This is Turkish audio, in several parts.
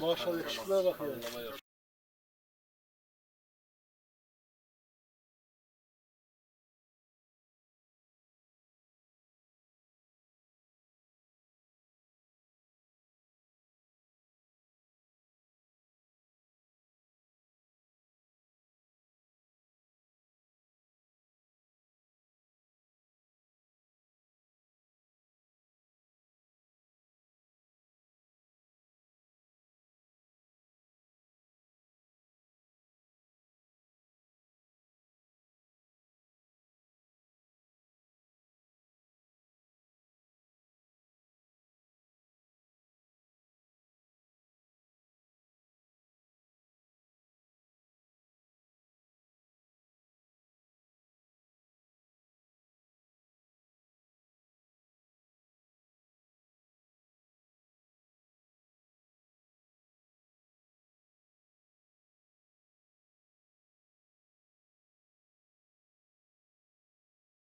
Maşallah yakışıklığa bak ya.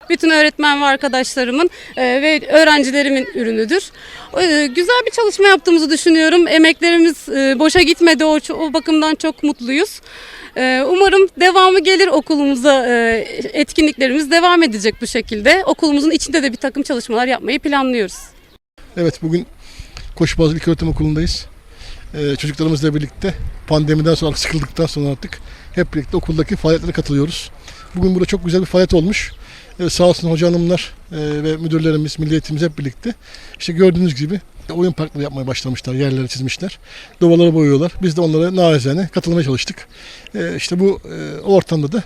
Bütün öğretmen ve arkadaşlarımın e, ve öğrencilerimin ürünüdür. E, güzel bir çalışma yaptığımızı düşünüyorum. Emeklerimiz e, boşa gitmedi. O, o bakımdan çok mutluyuz. Umarım devamı gelir okulumuza. Etkinliklerimiz devam edecek bu şekilde. Okulumuzun içinde de bir takım çalışmalar yapmayı planlıyoruz. Evet bugün Koşubazlı İlköğretim Okulu'ndayız. Çocuklarımızla birlikte pandemiden sonra sıkıldıktan sonra artık hep birlikte okuldaki faaliyetlere katılıyoruz. Bugün burada çok güzel bir faaliyet olmuş. Ee, sağ olsun hoca e, ve müdürlerimiz, milli eğitimimiz hep birlikte işte gördüğünüz gibi oyun parkları yapmaya başlamışlar, yerleri çizmişler. Duvarları boyuyorlar. Biz de onlara narizane katılmaya çalıştık. Ee, işte bu e, ortamda da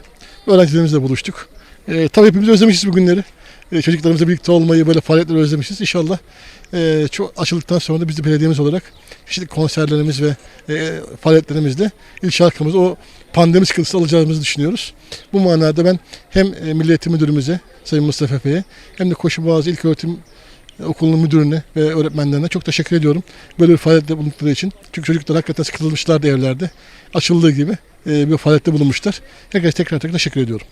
öğrencilerimizle buluştuk. Ee, tabii hepimiz özlemişiz bu günleri. Ee, çocuklarımızla birlikte olmayı, böyle faaliyetleri özlemişiz. İnşallah e, çok açıldıktan sonra da biz de belediyemiz olarak işte konserlerimiz ve e, faaliyetlerimizle ilk şarkımızı o pandemi sıkıntısı alacağımızı düşünüyoruz. Bu manada ben hem e, Müdürümüze Sayın Mustafa Efe'ye hem de Koşuboğazı İlköğretim Okulu'nun müdürüne ve öğretmenlerine çok teşekkür ediyorum. Böyle bir faaliyette bulundukları için. Çünkü çocuklar hakikaten sıkılmışlardı evlerde. Açıldığı gibi e, bir faaliyette bulunmuşlar. Herkese tekrar tekrar teşekkür ediyorum.